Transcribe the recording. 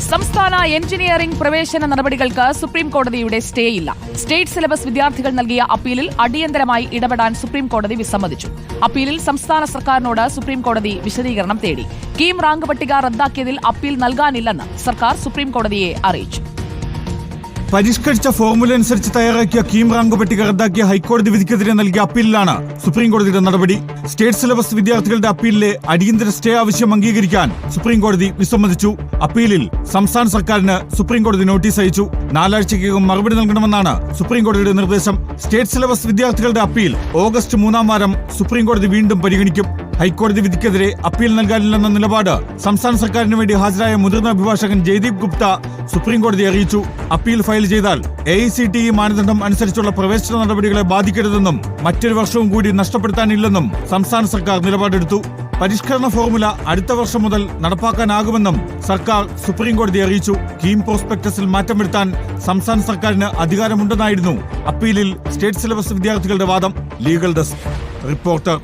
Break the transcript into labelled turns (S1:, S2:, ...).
S1: സംസ്ഥാന എഞ്ചിനീയറിംഗ് പ്രവേശന നടപടികൾക്ക് സുപ്രീം കോടതിയുടെ സ്റ്റേ ഇല്ല സ്റ്റേറ്റ് സിലബസ് വിദ്യാർത്ഥികൾ നൽകിയ അപ്പീലിൽ അടിയന്തരമായി ഇടപെടാൻ സുപ്രീം കോടതി വിസമ്മതിച്ചു. അപ്പീലിൽ സംസ്ഥാന സർക്കാരിനോട് സുപ്രീം കോടതി വിശദീകരണം തേടി. കീം റാങ്ക് പട്ടിക റദ്ദാക്കിയതിൽ അപ്പീൽ നൽകാനില്ലെന്ന് സർക്കാർ സുപ്രീം കോടതിയെ അറിയിച്ചു.
S2: പരിഷ്കരിച്ച ഫോർമുല അനുസരിച്ച് തയ്യാറാക്കിയ കീം റാങ്ക് പട്ടിക റദ്ദാക്കിയ ഹൈക്കോടതി വിധിക്കെതിരെ നൽകിയ അപ്പീലിലാണ് സുപ്രീം കോടതിയുടെ നടപടി. സ്റ്റേറ്റ് സിലബസ് വിദ്യാർത്ഥികളുടെ അപ്പീലിലെ അടിയന്തര സ്റ്റേ ആവശ്യം അംഗീകരിക്കാൻ സുപ്രീം കോടതി വിസമ്മതിച്ചു. അപ്പീലിൽ സംസ്ഥാന സർക്കാരിന് സുപ്രീംകോടതി നോട്ടീസ് അയച്ചു. നാലാഴ്ചയ്ക്കകം മറുപടി നൽകണമെന്നാണ് സുപ്രീംകോടതിയുടെ നിർദ്ദേശം. സ്റ്റേറ്റ് സിലബസ് വിദ്യാർത്ഥികളുടെ അപ്പീൽ ഓഗസ്റ്റ് മൂന്നാം വാരം സുപ്രീംകോടതി വീണ്ടും പരിഗണിക്കും. ഹൈക്കോടതി വിധിക്കെതിരെ അപ്പീൽ നൽകാനില്ലെന്ന നിലപാട് സംസ്ഥാന സർക്കാരിന് വേണ്ടി ഹാജരായ മുതിർന്ന അഭിഭാഷകൻ ജയ്ദീപ് ഗുപ്ത സുപ്രീം കോടതിയെ അറിയിച്ചു. അപ്പീൽ ഫയൽ ചെയ്താൽ A I C T E മാനദണ്ഡം അനുസരിച്ചുള്ള പ്രവേശന നടപടികളെ ബാധിക്കരുതെന്നും മറ്റൊരു വർഷവും കൂടി നഷ്ടപ്പെടുത്താനില്ലെന്നും സംസ്ഥാന സർക്കാർ നിലപാടെടുത്തു. പരിഷ്കരണ ഫോർമുല അടുത്ത വർഷം മുതൽ നടപ്പാക്കാനാകുമെന്നും സർക്കാർ സുപ്രീം കോടതിയെ അറിയിച്ചു. കീം പ്രോസ്പെക്ടസിൽ മാറ്റം വരുത്താൻ സംസ്ഥാന സർക്കാരിന് അധികാരമുണ്ടെന്നായിരുന്നു അപ്പീലിൽ സ്റ്റേറ്റ് സിലബസ് വിദ്യാർത്ഥികളുടെ വാദം. Legal desk reporter